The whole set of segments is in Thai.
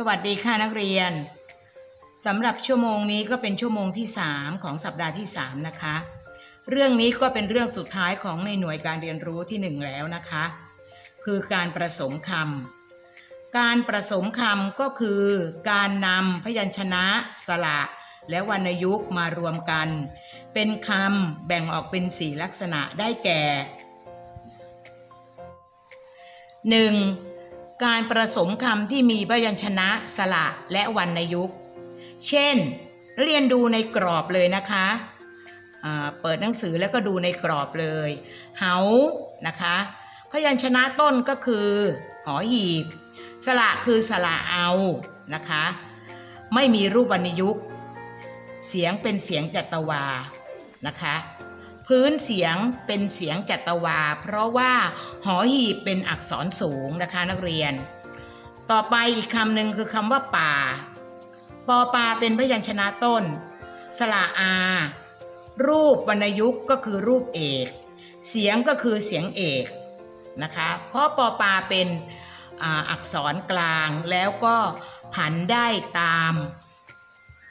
สวัสดีค่ะนักเรียนสำหรับชั่วโมงนี้ก็เป็นชั่วโมงที่ 3 ของสัปดาห์ที่ 3 นะคะ เรื่องนี้ก็เป็นเรื่องสุดท้ายของในหน่วยการเรียนรู้ที่ 1 แล้วนะคะ คือการประสมคำการประสมคำก็คือการนำพยัญชนะ สระ และวรรณยุกต์มารวมกัน เป็นคำแบ่งออกเป็นสี่ลักษณะได้แก่ 1. การประสมคำที่มีพยัญชนะสระและวรรณยุกต์ เช่น เรียนดูในกรอบเลยนะคะเปิดหนังสือแล้วก็ดูในกรอบเลยเหานะคะ พยัญชนะต้นก็คือหอหีบ สระคือสระเอา นะคะ ไม่มีรูปวรรณยุกต์ เสียงเป็นเสียงจัตวา นะคะ พื้นเสียงเป็นเสียงจัตวา เพราะว่าหอหีบเป็นอักษรสูงนะคะนักเรียน ต่อไปอีกคำหนึ่งคือคำว่าป่า ปอปาเป็นพยัญชนะต้น สระอา รูปวรรณยุกต์ก็คือรูปเอก เสียงก็คือเสียงเอกนะคะ เพราะปอปาเป็นอ,อักษรกลางแล้วก็ผันได้ตาม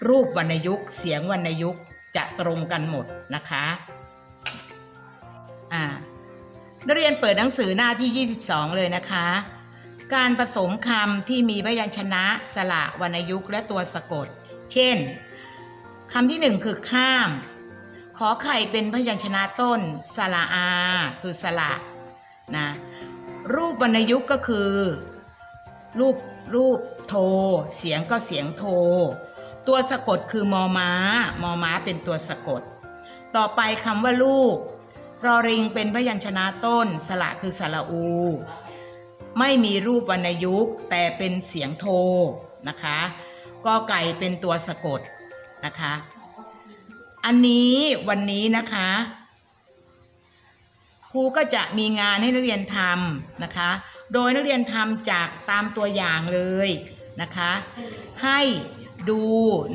รูปวรรณยุกต์ เสียงวรรณยุกต์จะตรงกันหมดนะคะ อ่านักเรียนเปิดหนังสือหน้าที่ 22 เลยนะคะ การผสมคำที่มีพยัญชนะสระวรรณยุกต์และตัวสะกด เช่นคำที่หนึ่งคือข้าม ขอไข่เป็นพยัญชนะต้น สระอา คือสระนะ รูปวรรณยุกต์ก็คือ รูปรูปโท เสียงก็เสียงโท ตัวสะกดคือมอม้ามอม้าเป็นตัวสะกด ต่อไปคำว่าลูก รอริงเป็นพยัญชนะต้น สระคือสระอู ไม่มีรูปวรรณยุกต์แต่เป็นเสียงโทนะคะกอไก่เป็นตัวสะกดนะคะ อันนี้วันนี้นะคะครูก็จะมีงานให้นักเรียนทำนะคะ โดยนักเรียนทำจากตามตัวอย่างเลยนะคะ ให้ดู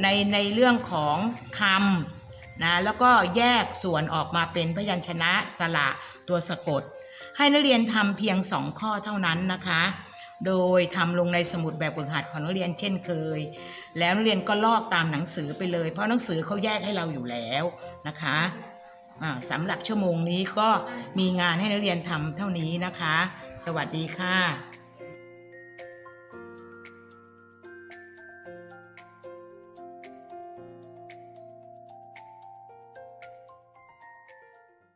ในในเรื่องของคำ นะแล้วก็แยกส่วนออกมาเป็นพยัญชนะสระตัวสะกด ให้นักเรียนทำเพียงสองข้อเท่านั้นนะคะ โดยทำลงในสมุดแบบฝึกหัดของนักเรียนเช่นเคย แล้วนักเรียนก็ลอกตามหนังสือไปเลย เพราะหนังสือเขาแยกให้เราอยู่แล้วนะคะสำหรับชั่วโมงนี้ก็มีงานให้นักเรียนทำเท่านี้นะคะ สวัสดีค่ะ